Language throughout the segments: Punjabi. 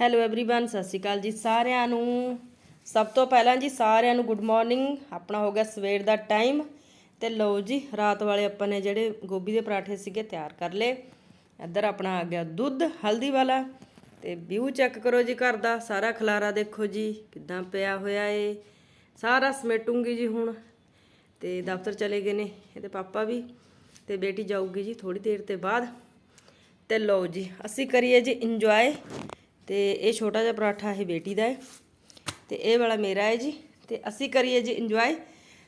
ਹੈਲੋ एवरीवन ਸਤਿ ਸ਼੍ਰੀ ਅਕਾਲ ਜੀ ਸਾਰਿਆਂ ਨੂੰ ਸਭ ਤੋਂ ਪਹਿਲਾਂ ਜੀ ਸਾਰਿਆਂ ਨੂੰ ਗੁੱਡ ਮਾਰਨਿੰਗ ਆਪਣਾ ਹੋ ਗਿਆ ਸਵੇਰ ਦਾ ਟਾਈਮ ਤੇ ਲਓ ਜੀ ਰਾਤ ਵਾਲੇ ਆਪਾਂ ਨੇ ਜਿਹੜੇ ਗੋਭੀ ਦੇ ਪਰਾਠੇ ਸੀਗੇ ਤਿਆਰ ਕਰ ਲਏ ਇੱਧਰ ਆਪਣਾ ਆ ਗਿਆ ਦੁੱਧ ਹਲਦੀ ਵਾਲਾ ਤੇ ਵਿਊ ਚੈੱਕ ਕਰੋ ਜੀ ਘਰ ਦਾ ਸਾਰਾ ਖਲਾਰਾ ਦੇਖੋ ਜੀ ਕਿਦਾਂ ਪਿਆ ਹੋਇਆ ਏ ਸਾਰਾ ਸਮੇਟੂੰਗੀ ਜੀ ਹੁਣ ਤੇ ਦਫ਼ਤਰ ਚਲੇ ਗਏ ਨੇ ਇਹਦੇ ਪਾਪਾ ਵੀ ਤੇ ਬੇਟੀ ਜਾਊਗੀ ਜੀ ਥੋੜੀ ਦੇਰ ਤੇ ਬਾਅਦ ਤੇ ਲਓ ਜੀ ਅਸੀਂ ਕਰੀਏ ਜੀ ਇੰਜੋਏ ਤੇ ਇਹ ਛੋਟਾ ਜਿਹਾ ਪਰਾਠਾ ਇਹ ਬੇਟੀ ਦਾ ਹੈ ਤੇ ਇਹ ਵਾਲਾ ਮੇਰਾ ਹੈ ਜੀ ਤੇ ਅਸੀਂ ਕਰੀਏ ਜੀ ਇੰਜੋਏ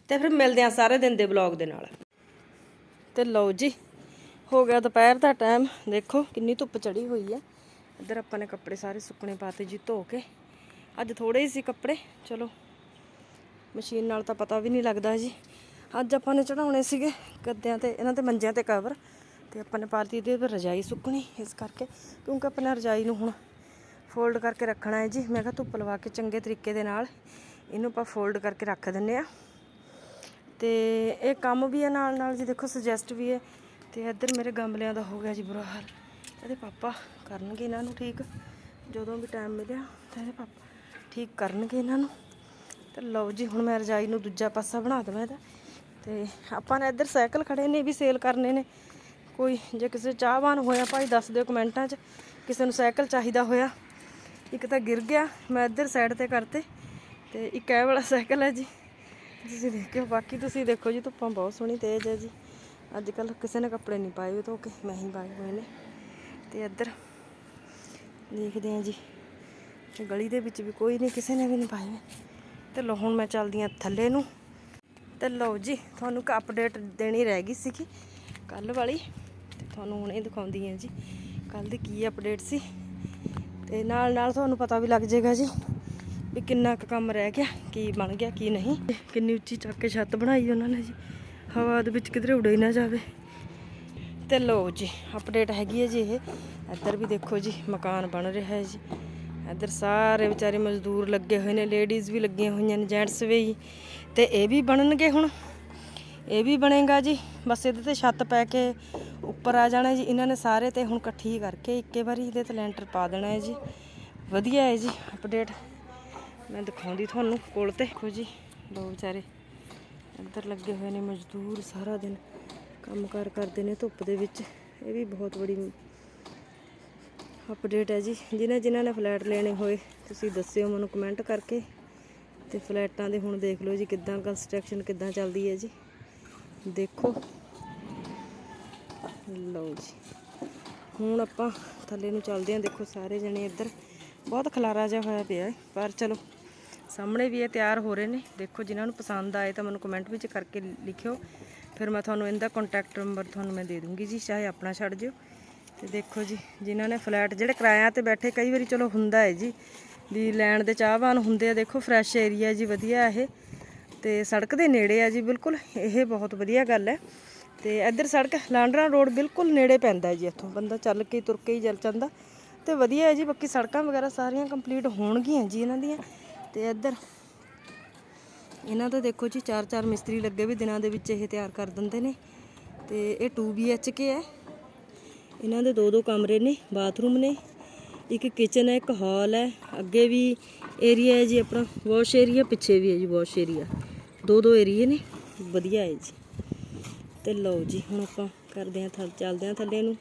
ਤੇ ਫਿਰ ਮਿਲਦੇ ਹਾਂ ਸਾਰੇ ਦਿਨ ਦੇ ਵਲੌਗ ਦੇ ਨਾਲ। ਤੇ ਲਓ ਜੀ, ਹੋ ਗਿਆ ਦੁਪਹਿਰ ਦਾ ਟਾਈਮ ਦੇਖੋ ਕਿੰਨੀ ਧੁੱਪ ਚੜੀ ਹੋਈ ਹੈ। ਇੱਧਰ ਆਪਾਂ ਨੇ ਕੱਪੜੇ ਸਾਰੇ ਸੁੱਕਣੇ ਪਾਤੇ ਜੀ ਧੋ ਕੇ। ਅੱਜ ਥੋੜੇ ਹੀ ਸੀ ਕੱਪੜੇ, ਚਲੋ। ਮਸ਼ੀਨ ਨਾਲ ਤਾਂ ਪਤਾ ਵੀ ਨਹੀਂ ਲੱਗਦਾ ਜੀ। ਅੱਜ ਆਪਾਂ ਨੇ ਚੜਾਉਣੇ ਸੀਗੇ ਗੱਦਿਆਂ ਤੇ, ਇਹਨਾਂ ਤੇ ਮੰਜਿਆਂ ਤੇ ਕਵਰ ਤੇ ਆਪਾਂ ਨੇ ਪਾਤੀ ਦੇ ਉੱਪਰ ਰਜਾਈ ਸੁੱਕਣੀ ਇਸ ਕਰਕੇ ਕਿਉਂਕਿ ਆਪਾਂ ਨੇ ਰਜਾਈ ਨੂੰ ਹੁਣ ਫੋਲਡ ਕਰਕੇ ਰੱਖਣਾ ਹੈ ਜੀ। ਮੈਂ ਕਿਹਾ ਧੁੱਪ ਲਵਾ ਕੇ ਚੰਗੇ ਤਰੀਕੇ ਦੇ ਨਾਲ ਇਹਨੂੰ ਆਪਾਂ ਫੋਲਡ ਕਰਕੇ ਰੱਖ ਦਿੰਨੇ ਆ ਤੇ ਇਹ ਕੰਮ ਵੀ ਹੈ ਨਾਲ ਨਾਲ ਜੀ, ਦੇਖੋ ਸੁਜੈਸਟ ਵੀ ਹੈ। ਤੇ ਇੱਧਰ ਮੇਰੇ ਗਮਲਿਆਂ ਦਾ ਹੋ ਗਿਆ ਜੀ ਬੁਰਾ ਹਾਲ। ਇਹਦੇ ਪਾਪਾ ਕਰਨਗੇ ਇਹਨਾਂ ਨੂੰ ਠੀਕ। ਜਦੋਂ ਵੀ ਟਾਈਮ ਮਿਲਿਆ ਤਾਂ ਇਹਦੇ ਪਾਪਾ ਠੀਕ ਕਰਨਗੇ ਇਹਨਾਂ ਨੂੰ। ਤੇ ਲਓ ਜੀ, ਹੁਣ ਮੈਂ ਰਜਾਈ ਨੂੰ ਦੂਜਾ ਪਾਸਾ ਬਣਾ ਦਵਾਂ ਇਹਦਾ। ਤੇ ਆਪਾਂ ਨੇ ਇੱਧਰ ਸਾਈਕਲ ਖੜੇ ਨੇ ਵੀ ਸੇਲ ਕਰਨੇ ਨੇ। ਕੋਈ ਜੇ ਕਿਸੇ ਚਾਹਵਾਨ ਹੋਇਆ, ਭਾਈ ਦੱਸ ਦਿਓ ਕਮੈਂਟਾਂ 'ਚ। ਕਿਸੇ ਨੂੰ ਸਾਈਕਲ ਚਾਹੀਦਾ ਹੋਇਆ। ਇੱਕ ਤਾਂ ਗਿਰ ਗਿਆ, ਮੈਂ ਇੱਧਰ ਸਾਈਡ ਤੇ ਕਰਤੇ ਤੇ ਇੱਕ ਇਹ ਵਾਲਾ ਸਾਈਕਲ ਹੈ ਜੀ। ਤੁਸੀਂ ਦੇਖਿਓ, ਬਾਕੀ ਤੁਸੀਂ ਦੇਖੋ ਜੀ, ਧੁੱਪਾਂ ਬਹੁਤ ਸੋਹਣੀ ਤੇਜ਼ ਹੈ ਜੀ। ਅੱਜ ਕੱਲ ਕਿਸੇ ਨੇ ਕੱਪੜੇ ਨਹੀਂ ਪਾਏ ਧੋ ਕੇ, ਮੈਂ ਹੀ ਪਾਏ ਹੋਏ ਨੇ। ਤੇ ਇੱਧਰ ਦੇਖਦੇ ਹਾਂ ਜੀ ਗਲੀ ਦੇ ਵਿੱਚ ਵੀ ਕੋਈ ਨਹੀਂ, ਕਿਸੇ ਨੇ ਵੀ ਨਹੀਂ ਪਾਏ ਹੋਏ। ਤੇ ਲੋ ਹੁਣ ਮੈਂ ਚੱਲਦੀ ਹਾਂ ਥੱਲੇ ਨੂੰ। ਤੇ ਲਓ ਜੀ, ਤੁਹਾਨੂੰ ਇੱਕ ਅਪਡੇਟ ਦੇਣੀ ਰਹਿ ਗਈ ਸੀਗੀ ਕੱਲ ਵਾਲੀ। ਤੇ ਤੁਹਾਨੂੰ ਹੁਣੇ ਦਿਖਾਉਂਦੀ ਹਾਂ ਜੀ ਕੱਲ ਦੀ ਕੀ ਅਪਡੇਟ ਸੀ। ਤੇ ਨਾਲ ਨਾਲ ਤੁਹਾਨੂੰ ਪਤਾ ਵੀ ਲੱਗ ਜਾਏਗਾ ਜੀ ਵੀ ਕਿੰਨਾ ਕੁ ਕੰਮ ਰਹਿ ਗਿਆ, ਕੀ ਬਣ ਗਿਆ, ਕੀ ਨਹੀਂ। ਕਿੰਨੀ ਉੱਚੀ ਚੱਕ ਕੇ ਛੱਤ ਬਣਾਈ ਉਹਨਾਂ ਨੇ ਜੀ। ਹਵਾ ਦੇ ਵਿੱਚ ਕਿਧਰੇ ਉੜੇ ਨਾ ਜਾਵੇ। ਤੇ ਲਓ ਜੀ ਅਪਡੇਟ ਹੈਗੀ ਹੈ ਜੀ ਇਹ। ਇੱਧਰ ਵੀ ਦੇਖੋ ਜੀ, ਮਕਾਨ ਬਣ ਰਿਹਾ ਹੈ ਜੀ। ਇੱਧਰ ਸਾਰੇ ਵਿਚਾਰੇ ਮਜ਼ਦੂਰ ਲੱਗੇ ਹੋਏ ਨੇ ਲੇਡੀਜ਼ ਵੀ ਲੱਗੀਆਂ ਹੋਈਆਂ ਨੇ ਜੈਂਟਸ ਵੀ। ਤੇ ਇਹ ਵੀ ਬਣਨਗੇ ਹੁਣ। ਇਹ ਵੀ ਬਣੇਗਾ ਜੀ। ਬਸ ਇਹਦੇ ਤੇ ਛੱਤ ਪੈ ਕੇ ਉੱਪਰ ਆ ਜਾਣਾ ਜੀ। ਇਹਨਾਂ ਨੇ ਸਾਰੇ ਤੇ ਹੁਣ ਇਕੱਠੀ ਕਰਕੇ ਇੱਕੇ ਵਾਰੀ ਇਹਦੇ ਤੇ ਲੈਂਟਰ ਪਾ ਦੇਣਾ ਹੈ ਜੀ। ਵਧੀਆ ਹੈ ਜੀ ਅਪਡੇਟ। ਮੈਂ ਦਿਖਾਉਂਦੀ ਤੁਹਾਨੂੰ ਕੋਲ ਤੇ। ਦੇਖੋ ਜੀ ਦੋ ਵਿਚਾਰੇ, ਇੱਧਰ ਲੱਗੇ ਹੋਏ ਨੇ ਮਜ਼ਦੂਰ ਸਾਰਾ ਦਿਨ। ਕੰਮ ਕਾਰ ਕਰਦੇ ਨੇ ਧੁੱਪ ਦੇ ਵਿੱਚ। ਇਹ ਵੀ ਬਹੁਤ ਬੜੀ ਅਪਡੇਟ ਹੈ ਜੀ। ਜਿਨ੍ਹਾਂ ਜਿਨ੍ਹਾਂ ਨੇ ਫਲੈਟ ਲੈਣੇ ਹੋਏ, ਤੁਸੀਂ ਦੱਸਿਓ ਮੈਨੂੰ ਕਮੈਂਟ ਕਰਕੇ। ਤੇ ਫਲੈਟਾਂ ਦੇ ਹੁਣ ਦੇਖ ਲਓ ਜੀ ਕਿੱਦਾਂ ਕੰਸਟਰਕਸ਼ਨ ਕਿੱਦਾਂ ਚੱਲਦੀ ਹੈ ਜੀ। ਦੇਖੋ। ਲਓ ਜੀ। ਹੁਣ ਆਪਾਂ ਥੱਲੇ ਨੂੰ ਚੱਲਦੇ ਹਾਂ। ਦੇਖੋ ਸਾਰੇ ਜਣੇ ਇੱਧਰ। ਬਹੁਤ ਖਲਾਰਾ ਜਿਹਾ ਹੋਇਆ ਪਿਆ ਹੈ। ਪਰ ਚਲੋ, ਸਾਹਮਣੇ ਵੀ ਇਹ ਤਿਆਰ ਹੋ ਰਹੇ ਨੇ। ਦੇਖੋ ਜਿਨ੍ਹਾਂ ਨੂੰ ਪਸੰਦ ਆਏ ਤਾਂ ਮੈਨੂੰ ਕਮੈਂਟ ਵਿੱਚ ਕਰਕੇ ਲਿਖਿਓ। ਫਿਰ ਮੈਂ ਤੁਹਾਨੂੰ ਇਹਦਾ ਕੰਟੈਕਟ ਨੰਬਰ ਤੁਹਾਨੂੰ ਮੈਂ ਦੇ ਦੂੰਗੀ ਜੀ, ਚਾਹੇ ਆਪਣਾ ਛੱਡ ਜਿਓ। ਤੇ ਦੇਖੋ ਜੀ, ਜਿਨ੍ਹਾਂ ਨੇ ਫਲੈਟ ਜਿਹੜੇ ਕਿਰਾਇਆਂ ਤੇ ਬੈਠੇ, ਕਈ ਵਾਰੀ ਚਲੋ ਹੁੰਦਾ ਹੈ ਜੀ, ਵੀ ਲੈਣ ਦੇ ਚਾਹਵਾਨ ਹੁੰਦੇ ਆ। ਦੇਖੋ ਫਰੈਸ਼ ਏਰੀਆ ਜੀ, ਵਧੀਆ ਇਹ। ਤੇ ਸੜਕ ਦੇ ਨੇੜੇ ਆ ਜੀ, ਬਿਲਕੁਲ। ਇਹ ਬਹੁਤ ਵਧੀਆ ਗੱਲ ਹੈ। ਤੇ ਇੱਧਰ ਸੜਕ, ਲਾਂਡਰਾ ਰੋਡ ਬਿਲਕੁਲ ਨੇੜੇ ਪੈਂਦਾ ਜੀ ਇੱਥੋਂ। ਬੰਦਾ ਚੱਲ ਕੇ ਤੁਰ ਕੇ ਹੀ ਜਲ ਜਾਂਦਾ। ਤੇ ਵਧੀਆ ਹੈ ਜੀ, ਬਾਕੀ ਸੜਕਾਂ ਵਗੈਰਾ ਸਾਰੀਆਂ ਕੰਪਲੀਟ ਹੋਣਗੀਆਂ ਜੀ ਇਹਨਾਂ ਦੀਆਂ। ਤੇ ਇੱਧਰ ਇਹਨਾਂ ਦਾ ਦੇਖੋ ਜੀ ਚਾਰ ਚਾਰ ਮਿਸਤਰੀ ਲੱਗੇ ਵੀ ਦਿਨਾਂ ਦੇ ਵਿੱਚ ਇਹ ਤਿਆਰ ਕਰ ਦਿੰਦੇ ਨੇ। ਤੇ ਇਹ 2 BHK ਹੈ। ਇਹਨਾਂ ਦੇ ਦੋ ਦੋ ਕਮਰੇ ਨੇ, ਬਾਥਰੂਮ ਨੇ। ਇੱਕ ਕਿਚਨ ਹੈ, ਇੱਕ ਹਾਲ ਹੈ। ਅੱਗੇ ਵੀ ਏਰੀਆ ਹੈ ਜੀ ਆਪਣਾ ਵਾਸ਼ ਏਰੀਆ ਪਿੱਛੇ ਵੀ ਹੈ ਜੀ ਵਾਸ਼ ਏਰੀਆ ਦੋ ਦੋ ਏਰੀਏ ਨੇ। ਵਧੀਆ ਹੈ ਜੀ। ਤੇ ਲਓ ਜੀ, ਹੁਣ ਆਪਾਂ ਕਰਦੇ ਹਾਂ ਥੱਲੇ ਚੱਲਦੇ ਹਾਂ ਥੱਲੇ ਨੂੰ।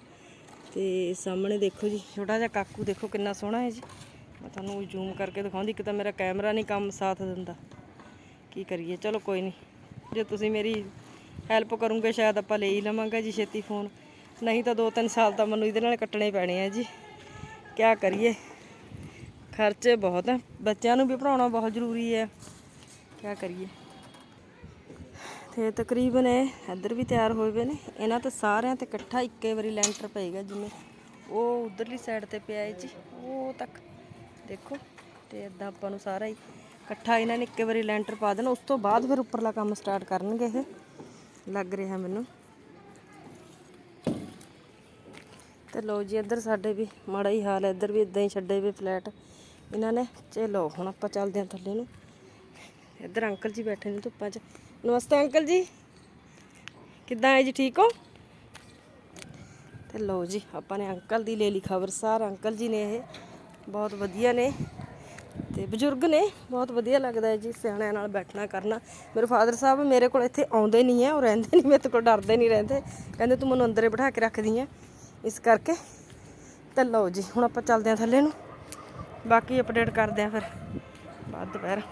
ਤੇ ਸਾਹਮਣੇ ਦੇਖੋ ਜੀ, ਛੋਟਾ ਜਿਹਾ ਕਾਕੂ ਦੇਖੋ ਕਿੰਨਾ ਸੋਹਣਾ ਹੈ ਜੀ। ਮੈਂ ਤੁਹਾਨੂੰ ਜ਼ੂਮ ਕਰਕੇ ਦਿਖਾਉਂਦੀ, ਇੱਕ ਤਾਂ ਮੇਰਾ ਕੈਮਰਾ ਨਹੀਂ ਕੰਮ ਸਾਥ ਦਿੰਦਾ। ਕੀ ਕਰੀਏ? ਚਲੋ ਕੋਈ ਨਹੀਂ। ਜੇ ਤੁਸੀਂ ਮੇਰੀ ਹੈਲਪ ਕਰੋਗੇ, ਸ਼ਾਇਦ ਆਪਾਂ ਲੈ ਹੀ ਲਵਾਂਗੇ ਜੀ ਛੇਤੀ ਫੋਨ ਨਹੀਂ ਤਾਂ 2-3 ਸਾਲ ਤਾਂ ਮੈਨੂੰ ਇਹਦੇ ਨਾਲ ਕੱਟਣੇ ਪੈਣੇ ਆ ਜੀ। ਕੀ ਕਰੀਏ? ਖਰਚੇ ਬਹੁਤ ਹੈ ਬੱਚਿਆਂ ਨੂੰ ਵੀ ਪੜਾਉਣਾ ਬਹੁਤ ਜ਼ਰੂਰੀ ਹੈ। ਕੀ ਕਰੀਏ? ਤੇ ਤਕਰੀਬਨ ਇਹ ਇੱਧਰ ਵੀ ਤਿਆਰ ਹੋਏ ਪਏ ਨੇ। ਇਹਨਾਂ ਤੇ ਸਾਰਿਆਂ ਤੇ ਇਕੱਠਾ ਇੱਕੇ ਵਾਰੀ ਲੈਂਟਰ ਪਏਗਾ ਜਿਵੇਂ ਉਹ ਉਧਰਲੀ ਸਾਈਡ ਤੇ ਪਿਆ ਹੈ ਜੀ। ਉਹ ਤੱਕ ਦੇਖੋ, ਤੇ ਇਦਾਂ ਆਪਾਂ ਨੂੰ ਸਾਰਾ ਹੀ ਇਕੱਠਾ ਇਹਨਾਂ ਨੇ ਇੱਕੇ ਵਾਰੀ ਲੈਂਟਰ ਪਾ ਦੇਣਾ। ਉਸ ਤੋਂ ਬਾਅਦ ਫਿਰ ਉੱਪਰਲਾ ਕੰਮ ਸਟਾਰਟ ਕਰਨਗੇ ਇਹ। ਲੱਗ ਰਿਹਾ ਮੈਨੂੰ। ਤੇ ਲਓ ਜੀ, ਇੱਧਰ ਸਾਡੇ ਵੀ ਮਾੜਾ ਹੀ ਹਾਲ ਹੈ। ਇੱਧਰ ਵੀ ਇਦਾਂ ਹੀ ਛੱਡੇ ਵੀ ਫਲੈਟ ਇਹਨਾਂ ਨੇ, ਚਲੋ ਹੁਣ ਆਪਾਂ ਚੱਲਦੇ ਹਾਂ ਥੱਲੇ ਨੂੰ। ਇੱਧਰ ਅੰਕਲ ਜੀ ਬੈਠੇ ਨੇ ਧੁੱਪਾਂ 'ਚ। ਨਮਸਤੇ ਅੰਕਲ ਜੀ। ਕਿੱਦਾਂ ਹੈ ਜੀ, ਠੀਕ ਹੋ? ਤੇ ਲਓ ਜੀ, ਆਪਾਂ ਨੇ ਅੰਕਲ ਦੀ ਲੈ ਲਈ ਖਬਰ ਸਾਰ। ਅੰਕਲ ਜੀ ਨੇ ਇਹ ਬਹੁਤ ਵਧੀਆ ਨੇ ਤੇ ਬਜ਼ੁਰਗ ਨੇ, ਬਹੁਤ ਵਧੀਆ ਲੱਗਦਾ ਹੈ ਜੀ, ਸਿਆਣਿਆਂ ਨਾਲ ਬੈਠਣਾ, ਕਰਨਾ। ਮੇਰੇ ਫਾਦਰ ਸਾਹਿਬ ਮੇਰੇ ਕੋਲ ਇੱਥੇ ਆਉਂਦੇ ਨਹੀਂ ਹੈ, ਉਹ ਰਹਿੰਦੇ ਨਹੀਂ, ਮੇਰੇ ਕੋਲ ਡਰਦੇ ਨਹੀਂ ਰਹਿੰਦੇ। ਕਹਿੰਦੇ ਤੂੰ ਮੈਨੂੰ ਅੰਦਰੇ ਬਿਠਾ ਕੇ ਰੱਖਦੀ ਹੈ, ਇਸ ਕਰਕੇ। ਤੇ ਲਓ ਜੀ, ਹੁਣ ਆਪਾਂ ਚੱਲਦੇ ਆ ਥੱਲੇ ਨੂੰ। ਬਾਕੀ ਅਪਡੇਟ ਕਰਦੇ ਆ ਫਿਰ, ਬਾਅਦ ਦੁਪਹਿਰ।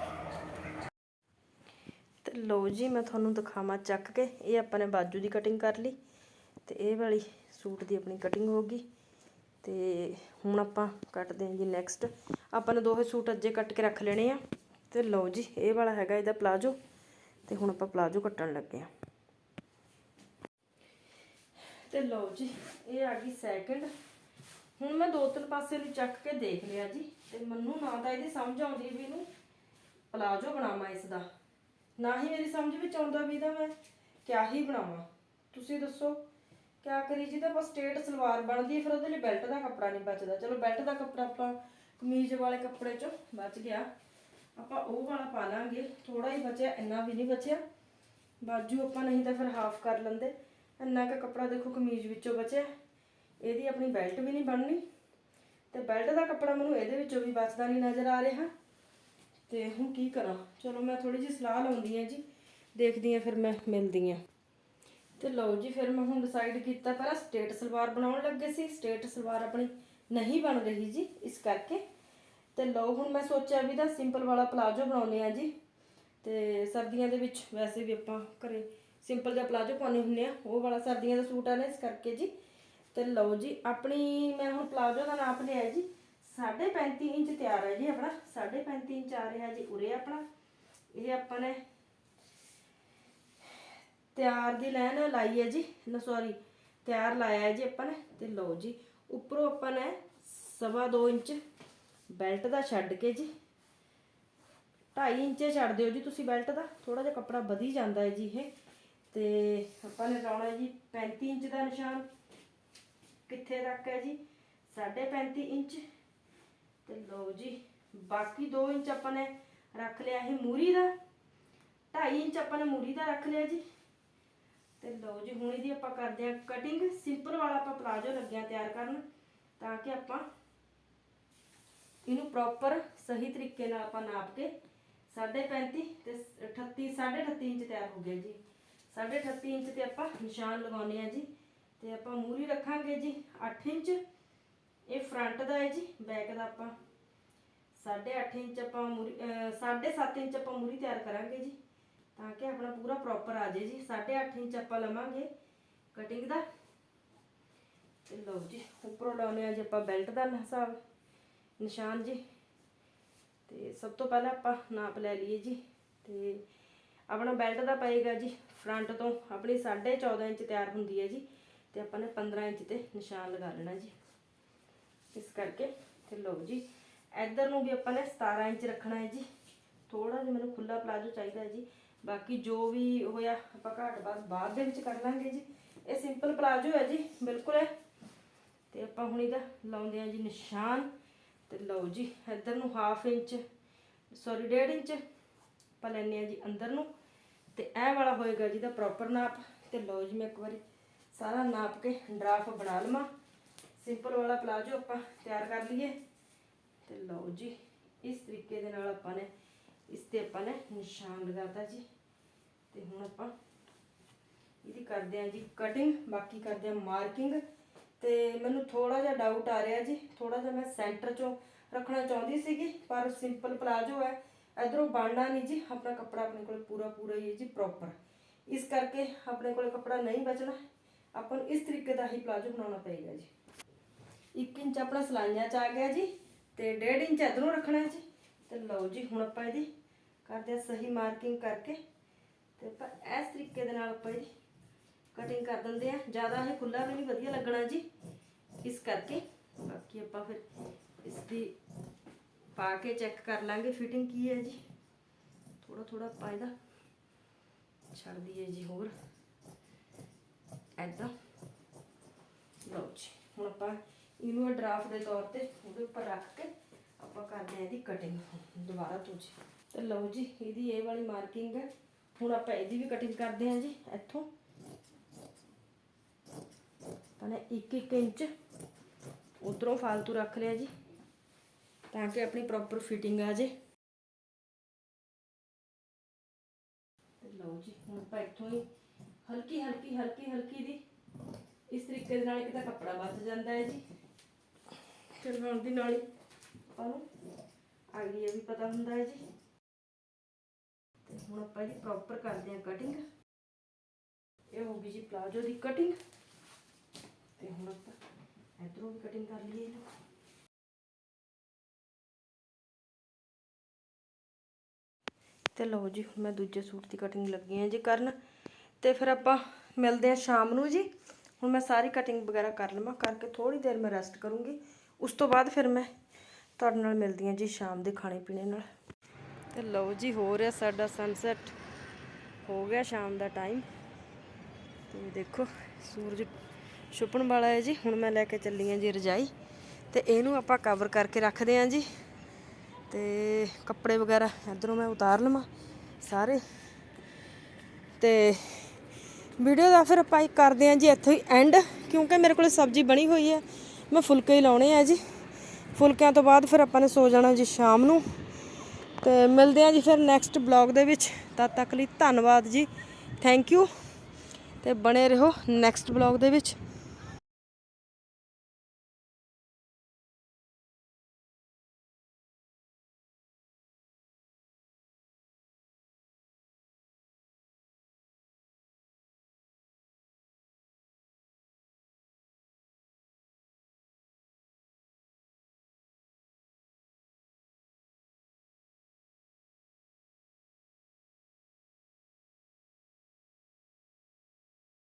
ਤੇ ਲਓ ਜੀ, ਮੈਂ ਤੁਹਾਨੂੰ ਦਿਖਾਵਾਂ ਚੱਕ ਕੇ। ਇਹ ਆਪਾਂ ਨੇ ਬਾਜੂ ਦੀ ਕਟਿੰਗ ਕਰ ਲਈ ਤੇ ਇਹ ਵਾਲੀ ਸੂਟ ਦੀ ਆਪਣੀ ਕਟਿੰਗ ਹੋ ਗਈ। ਤੇ ਹੁਣ ਆਪਾਂ ਕੱਟਦੇ ਹਾਂ ਜੀ ਨੈਕਸਟ ਆਪਾਂ ਨੇ ਦੋਹੇ ਸੂਟ ਅੱਜੇ ਕੱਟ ਕੇ ਰੱਖ ਲੈਣੇ ਆ। ਤੇ ਲਓ ਜੀ, ਇਹ ਵਾਲਾ ਹੈਗਾ ਇਹਦਾ ਪਲਾਜੋ ਤੇ ਹੁਣ ਆਪਾਂ ਪਲਾਜੋ ਕੱਟਣ ਲੱਗੇ ਆ ਤੇ ਲਓ ਜੀ, ਇਹ ਆ ਗਈ ਸੈਕਿੰਡ ਹੁਣ ਮੈਂ ਦੋ ਤਿੰਨ ਪਾਸੇ ਨੂੰ ਚੱਕ ਕੇ ਦੇਖ ਲਿਆ ਜੀ। ਤੇ ਮੈਨੂੰ ਨਾ ਤਾਂ ਇਹਦੀ ਸਮਝ ਆਉਂਦੀ ਵੀ ਇਹਨੂੰ ਪਲਾਜੋ ਬਣਾਵਾਂ ਇਸ ਦਾ। ਨਾ ਹੀ ਮੇਰੀ ਸਮਝ ਵਿੱਚ ਆਉਂਦਾ ਵੀ ਇਹਦਾ ਮੈਂ ਕਿਆ ਹੀ ਬਣਾਵਾਂ। ਤੁਸੀਂ ਦੱਸੋ, ਕਿਆ ਕਰੀ ਜੀ ਤਾਂ ਬਸ ਸਟੇਟ ਸਲਵਾਰ ਬਣਦੀ ਹੈ, ਫਿਰ ਉਹਦੇ ਲਈ ਬੈਲਟ ਦਾ ਕੱਪੜਾ ਨਹੀਂ ਬਚਦਾ। ਚਲੋ ਬੈਲਟ ਦਾ ਕੱਪੜਾ ਆਪਾਂ ਕਮੀਜ਼ ਵਾਲੇ ਕੱਪੜੇ ਚੋਂ ਬਚ ਗਿਆ। ਆਪਾਂ ਉਹ ਵਾਲਾ ਪਾ ਲਾਂਗੇ। ਥੋੜਾ ਹੀ ਬਚਿਆ, ਇੰਨਾ ਵੀ ਨਹੀਂ ਬਚਿਆ। ਬਾਜੂ ਆਪਾਂ ਨਹੀਂ ਤਾਂ ਫਿਰ ਹਾਫ ਕਰ ਲੈਂਦੇ। ਇੰਨਾ ਕੁ ਕੱਪੜਾ ਦੇਖੋ ਕਮੀਜ਼ ਵਿੱਚੋਂ ਬਚਿਆ। ਇਹਦੀ ਆਪਣੀ ਬੈਲਟ ਵੀ ਨਹੀਂ ਬਣਨੀ। ਤੇ ਬੈਲਟ ਦਾ ਕੱਪੜਾ ਮੈਨੂੰ ਇਹਦੇ ਵਿੱਚੋਂ ਵੀ ਬਚਦਾ ਨਹੀਂ ਨਜ਼ਰ ਆ ਰਿਹਾ। ਤੇ ਹੁਣ ਕੀ ਕਰਾਂ? ਚਲੋ ਮੈਂ ਥੋੜੀ ਜਿਹੀ ਸਲਾਹ ਲਾਉਂਦੀ ਆ ਜੀ। ਦੇਖਦੀ ਆ ਫਿਰ ਮੈਂ ਮਿਲਦੀ ਆ ਤੇ ਲਓ ਜੀ, ਫਿਰ ਮੈਂ ਹੁਣ ਡਿਸਾਈਡ ਕੀਤਾ ਪਹਿਲਾਂ ਸਟੇਟ ਸਲਵਾਰ ਬਣਾਉਣ ਲੱਗੇ ਸੀ। ਸਟੇਟ ਸਲਵਾਰ ਆਪਣੀ ਨਹੀਂ ਬਣ ਰਹੀ ਜੀ, ਇਸ ਕਰਕੇ। ਤੇ ਲਓ ਹੁਣ ਮੈਂ ਸੋਚਿਆ ਵੀ ਦਾ ਸਿੰਪਲ ਵਾਲਾ ਪਲਾਜੋ ਬਣਾਉਨੇ ਆ ਜੀ। ਤੇ ਸਰਦੀਆਂ ਦੇ ਵਿੱਚ ਵੈਸੇ ਵੀ ਆਪਾਂ ਘਰੇ ਸਿੰਪਲ ਜਿਹਾ ਪਲਾਜੋ ਪਾਉਣੇ ਹੁੰਨੇ ਆ ਉਹ ਵਾਲਾ ਸਰਦੀਆਂ ਦਾ ਸੂਟ ਆ ਨਾ, ਇਸ ਕਰਕੇ ਜੀ। ਤੇ ਲਓ ਜੀ, ਆਪਣੀ ਮੈਂ ਹੁਣ ਪਲਾਜੋ ਦਾ ਨਾਪ ਲਿਆ ਜੀ। 35 ਇੰਚ ਤਿਆਰ ਹੈ ਜੀ ਆਪਣਾ 35 ਇੰਚ ਆ ਰਿਹਾ ਜੀ ਉਰੇ ਆਪਣਾ। ਇਹ ਆਪਾਂ ਨੇ ਤਿਆਰ ਦੀ ਲਾਈਨ ਲਾਈ ਹੈ ਜੀ, ਨਾ ਸੌਰੀ ਤਿਆਰ ਲਾਇਆ ਹੈ ਜੀ ਆਪਾਂ ਨੇ, ਤੇ ਲਓ ਜੀ, ਉੱਪਰੋਂ ਆਪਾਂ ਨੇ ਸਵਾ ਦੋ ਇੰਚ ਬੈਲਟ ਦਾ ਛੱਡ ਕੇ ਜੀ 2.5 ਇੰਚ ਛੱਡ ਦਿਓ ਜੀ ਤੁਸੀਂ ਬੈਲਟ ਦਾ ਥੋੜਾ ਜਿਹਾ ਕੱਪੜਾ ਵਧੀ ਜਾਂਦਾ ਹੈ ਜੀ ਇਹ, ਤੇ ਆਪਾਂ ਨੇ ਲਾਉਣਾ ਜੀ 35 ਇੰਚ ਦਾ ਨਿਸ਼ਾਨ। ਕਿੱਥੇ ਤੱਕ ਹੈ ਜੀ? 35 ਇੰਚ ਤੇ ਲਓ ਜੀ, ਬਾਕੀ 2 ਇੰਚ ਆਪਾਂ ਨੇ ਰੱਖ ਲਿਆ ਇਹ ਮੂਰੀ ਦਾ 2.5 ਇੰਚ ਆਪਾਂ ਨੇ ਮੂਰੀ ਦਾ ਰੱਖ ਲਿਆ ਜੀ। ਤੇ ਲਓ ਜੀ, ਹੁਣ ਇਹਦੀ ਆਪਾਂ ਕਰਦੇ ਆ ਕਟਿੰਗ ਸਿੰਪਲ ਵਾਲਾ ਆਪਾਂ ਪਲਾਜੋ ਲੱਗਿਆ ਤਿਆਰ ਕਰਨ, ਤਾਂ ਕਿ ਆਪਾਂ ਇਹਨੂੰ ਪ੍ਰੋਪਰ ਸਹੀ ਤਰੀਕੇ ਨਾਲ ਆਪਾਂ ਨਾਪ ਕੇ 35 ਤੇ 38 38 ਇੰਚ ਤਿਆਰ ਹੋ ਗਿਆ ਜੀ। 38 ਇੰਚ ਤੇ ਆਪਾਂ ਨਿਸ਼ਾਨ ਲਗਾਉਨੇ ਆ ਜੀ, ਤੇ ਆਪਾਂ ਮੂਰੀ ਰੱਖਾਂਗੇ ਜੀ 8 ਇੰਚ। ਇਹ ਫਰੰਟ ਦਾ ਹੈ ਜੀ ਬੈਕ ਦਾ ਆਪਾਂ 8.5 ਇੰਚ ਆਪਾਂ ਮੂਰੀ 7.5 ਇੰਚ ਆਪਾਂ ਮੂਰੀ ਤਿਆਰ ਕਰਾਂਗੇ ਜੀ, ਤਾਂ ਕਿ ਆਪਣਾ ਪੂਰਾ ਪ੍ਰੋਪਰ ਆ ਜਾਏ ਜੀ। 8.5 ਇੰਚ ਆਪਾਂ ਲਵਾਂਗੇ ਕਟਿੰਗ ਦਾ। ਤੇ ਲਓ ਜੀ, ਉੱਪਰੋਂ ਲਾਉਨੇ ਆ ਜੀ ਆਪਾਂ ਬੈਲਟ ਦਾ ਹਿਸਾਬ, ਨਿਸ਼ਾਨ ਜੀ। ਤੇ ਸਭ ਤੋਂ ਪਹਿਲਾਂ ਆਪਾਂ ਨਾਪ ਲੈ ਲਈਏ ਜੀ, ਤੇ ਆਪਣਾ ਬੈਲਟ ਦਾ ਪਏਗਾ ਜੀ ਫਰੰਟ ਤੋਂ, ਆਪਣੀ 14.5 ਇੰਚ ਤਿਆਰ ਹੁੰਦੀ ਹੈ ਜੀ, ਤੇ ਆਪਾਂ ਨੇ 15 ਇੰਚ ਤੇ ਨਿਸ਼ਾਨ ਲਗਾ ਲੈਣਾ ਜੀ। ਇਸ ਕਰਕੇ ਤੇ ਲਓ ਜੀ, ਇੱਧਰ ਨੂੰ ਵੀ ਆਪਾਂ ਨੇ 17 ਇੰਚ ਰੱਖਣਾ ਹੈ ਜੀ। ਥੋੜਾ ਜਿਹਾ ਮੈਨੂੰ ਖੁੱਲਾ ਪਲਾਜੋ ਚਾਹੀਦਾ ਹੈ ਜੀ। ਬਾਕੀ ਜੋ ਵੀ ਹੋਇਆ ਆਪਾਂ ਘੱਟ ਬਾਅਦ ਬਾਅਦ ਦੇ ਵਿੱਚ ਕਰ ਲਾਂਗੇ ਜੀ। ਇਹ ਸਿੰਪਲ ਪਲਾਜੋ ਹੈ ਜੀ, ਬਿਲਕੁਲ। ਹੈ ਤੇ ਆਪਾਂ ਹੁਣ ਇਹਦਾ ਲਾਉਂਦੇ ਆ ਜੀ ਨਿਸ਼ਾਨ। ਤੇ ਲਓ ਜੀ, ਇੱਧਰ ਨੂੰ ਹਾਫ ਇੰਚ ਸੌਰੀ 1.5 ਇੰਚ ਆਪਾਂ ਲੈਣੇ ਆ ਜੀ ਅੰਦਰ ਨੂੰ। ਤੇ ਇਹ ਵਾਲਾ ਹੋਏਗਾ ਜੀ ਦਾ ਪ੍ਰੋਪਰ ਨਾਪ। ਤੇ ਲਓ ਜੀ ਮੈਂ ਇੱਕ ਵਾਰੀ ਸਾਰਾ ਨਾਪ ਕੇ ਡਰਾਫ ਬਣਾ ਲਵਾਂ। ਸਿੰਪਲ ਵਾਲਾ ਪਲਾਜੋ ਆਪਾਂ ਤਿਆਰ ਕਰ ਲਈਏ। ਤੇ ਲਓ ਜੀ, ਇਸ ਤਰੀਕੇ ਦੇ ਨਾਲ ਆਪਾਂ ਨੇ ਇਸ ਤੇ ਆਪਾਂ ਨੇ ਨਿਸ਼ਾਨ ਲਗਾਤਾ ਜੀ। ਤੇ ਹੁਣ ਆਪਾਂ ਇਹਦੀ ਕਰਦੇ ਆ ਜੀ ਕਟਿੰਗ ਬਾਕੀ ਕਰਦੇ ਆ ਮਾਰਕਿੰਗ ਤੇ ਮੈਨੂੰ ਥੋੜਾ ਜਿਹਾ ਡਾਊਟ ਆ ਰਿਹਾ ਜੀ ਥੋੜਾ ਜਿਹਾ ਮੈਂ ਸੈਂਟਰ ਚੋਂ ਰੱਖਣਾ ਚਾਹੁੰਦੀ ਸੀਗੀ, ਪਰ ਸਿੰਪਲ ਪਲਾਜੋ ਹੈ, ਇਧਰੋਂ ਬਣਨਾ ਨਹੀਂ ਜੀ, ਆਪਣਾ ਕੱਪੜਾ ਆਪਣੇ ਕੋਲ ਪੂਰਾ ਪੂਰਾ ਹੀ ਹੈ ਜੀ ਪ੍ਰੋਪਰ ਇਸ ਕਰਕੇ ਆਪਣੇ ਕੋਲ ਕੱਪੜਾ ਨਹੀਂ ਬਚਣਾ, ਆਪਾਂ ਨੂੰ ਇਸ ਤਰੀਕੇ ਦਾ ਹੀ ਪਲਾਜੋ ਬਣਾਉਣਾ ਪਏਗਾ ਜੀ। 1 ਇੰਚ ਆਪਣਾ ਸਲਾਈਆਂ ਚ ਆ ਗਿਆ ਜੀ ਤੇ 1.5 ਇੰਚ ਇਧਰੋਂ ਰੱਖਣਾ ਜੀ। ਤੇ ਲਓ ਜੀ, ਹੁਣ ਆਪਾਂ ਇਹਦੀ ਕਰਦੇ ਆ ਸਹੀ ਮਾਰਕਿੰਗ ਕਰਕੇ। ਤੇ ਆਪਾਂ ਇਸ ਤਰੀਕੇ ਦੇ ਨਾਲ ਆਪਾਂ ਇਹਦੀ ਕਟਿੰਗ ਕਰ ਦਿੰਦੇ ਆ ਜ਼ਿਆਦਾ ਇਹ ਖੁੱਲਾ ਵੀ ਨਹੀਂ, ਵਧੀਆ ਲੱਗਣਾ ਜੀ। ਇਸ ਕਰਕੇ ਬਾਕੀ ਆਪਾਂ ਫਿਰ ਇਸ ਦੀ ਪਾ ਕੇ ਚੈੱਕ ਕਰ ਲਾਂਗੇ ਫਿਟਿੰਗ ਕੀ ਹੈ ਜੀ। ਥੋੜਾ ਥੋੜਾ ਆਪਾਂ ਇਹਦਾ ਛੱਡ ਦਈਏ ਜੀ ਹੋਰ। ਐਦਾਂ ਲਓ ਜੀ, ਹੁਣ ਆਪਾਂ ਇਹਨੂੰ ਡਰਾਫਟ ਦੇ ਤੌਰ ਤੇ ਉਹਦੇ ਉੱਪਰ ਰੱਖ ਕੇ ਆਪਾਂ ਕਰਦੇ ਆ ਇਹਦੀ ਕਟਿੰਗ ਦੁਬਾਰਾ ਤੋਂ ਜੀ। ਤੇ ਲਓ ਜੀ, ਇਹਦੀ ਇਹ ਵਾਲੀ ਮਾਰਕਿੰਗ ਹੈ। ਹੁਣ ਆਪਾਂ ਇਹਦੀ ਵੀ ਕਟਿੰਗ ਕਰਦੇ ਹਾਂ ਜੀ, ਇੱਥੋਂ। ਆਪਾਂ ਨੇ 1 1 ਇੰਚ ਉਧਰੋਂ ਫਾਲਤੂ ਰੱਖ ਲਿਆ ਜੀ, ਤਾਂ ਕਿ ਆਪਣੀ ਪ੍ਰੋਪਰ ਫਿਟਿੰਗ ਆ ਜੇ। ਤੇ ਲਓ ਜੀ, ਹੁਣ ਆਪਾਂ ਇੱਥੋਂ ਹੀ ਹਲਕੀ ਹਲਕੀ ਹਲਕੀ ਹਲਕੀ ਦੀ ਇਸ ਤਰੀਕੇ ਦੇ ਨਾਲ ਇੱਕ ਤਾਂ ਕੱਪੜਾ ਬਚ ਜਾਂਦਾ ਹੈ ਜੀ। ਫਿਰ ਨਾਲ ਦੀ ਨਾਲ ਹੀ। ਆਪਾਂ ਨੂੰ ਆਈਡੀਆ ਵੀ ਪਤਾ ਹੁੰਦਾ ਹੈ ਜੀ। ਤੇ ਹੁਣ ਆਪਾਂ ਇਹਦੀ ਪ੍ਰੋਪਰ ਕਰਦੇ ਹਾਂ ਕਟਿੰਗ ਇਹ ਹੋ ਗਈ ਜੀ ਪਲਾਜੋ ਦੀ ਕਟਿੰਗ ਤੇ ਹੁਣ ਆਪਾਂ ਇਧਰੋਂ ਵੀ ਕਟਿੰਗ ਕਰ ਲਈਏ ਇਹਨੂੰ। ਤੇ ਲਓ ਜੀ, ਹੁਣ ਮੈਂ ਦੂਜੇ ਸੂਟ ਦੀ ਕਟਿੰਗ ਲੱਗੀ ਹਾਂ ਜੀ ਕਰਨ। ਤੇ ਫਿਰ ਆਪਾਂ ਮਿਲਦੇ ਹਾਂ ਸ਼ਾਮ ਨੂੰ ਜੀ। ਹੁਣ ਮੈਂ ਸਾਰੀ ਕਟਿੰਗ ਵਗੈਰਾ ਕਰ ਲਵਾਂ, ਕਰਕੇ ਥੋੜੀ ਦੇਰ ਮੈਂ ਰੈਸਟ ਕਰੂੰਗੀ। ਉਸ ਤੋਂ ਬਾਅਦ ਫਿਰ ਮੈਂ ਤੁਹਾਡੇ ਨਾਲ ਮਿਲਦੀ ਹਾਂ ਜੀ ਸ਼ਾਮ ਦੇ ਖਾਣੇ ਪੀਣੇ ਨਾਲ। ਤੇ ਲਓ ਜੀ, ਹੋ ਰਿਹਾ ਸਾਡਾ ਸਨਸੈਟ ਹੋ ਗਿਆ ਸ਼ਾਮ ਦਾ ਟਾਈਮ ਤੇ ਦੇਖੋ, ਸੂਰਜ ਛੁਪਣ ਵਾਲਾ ਹੈ ਜੀ। ਹੁਣ ਮੈਂ ਲੈ ਕੇ ਚੱਲੀ ਹਾਂ ਜੀ ਰਜਾਈ। ਤੇ ਇਹਨੂੰ ਆਪਾਂ ਕਵਰ ਕਰਕੇ ਰੱਖਦੇ ਹਾਂ ਜੀ। ਤੇ ਕੱਪੜੇ ਵਗੈਰਾ ਇਧਰੋਂ ਮੈਂ ਉਤਾਰ ਲਵਾਂ ਸਾਰੇ। ਤੇ ਵੀਡੀਓ ਦਾ ਫਿਰ ਆਪਾਂ ਇੱਕ ਕਰਦੇ ਹਾਂ ਜੀ ਇੱਥੇ ਹੀ ਐਂਡ ਕਿਉਂਕਿ ਮੇਰੇ ਕੋਲ ਸਬਜ਼ੀ ਬਣੀ ਹੋਈ ਹੈ। ਮੈਂ ਫੁਲਕੇ ਹੀ ਲਾਉਣੇ ਆ ਜੀ। ਫੁਲਕਿਆਂ ਤੋਂ ਬਾਅਦ ਫਿਰ ਆਪਾਂ ਨੇ ਸੋ ਜਾਣਾ ਜੀ ਸ਼ਾਮ ਨੂੰ। ਤੇ ਮਿਲਦੇ ਹਾਂ ਜੀ ਫਿਰ ਨੈਕਸਟ ਬਲੌਗ ਦੇ ਵਿੱਚ। ਤਦ ਤੱਕ ਲਈ ਧੰਨਵਾਦ ਜੀ। ਥੈਂਕ ਯੂ ਤੇ ਬਣੇ ਰਹੋ ਨੈਕਸਟ ਬਲੌਗ ਦੇ ਵਿੱਚ।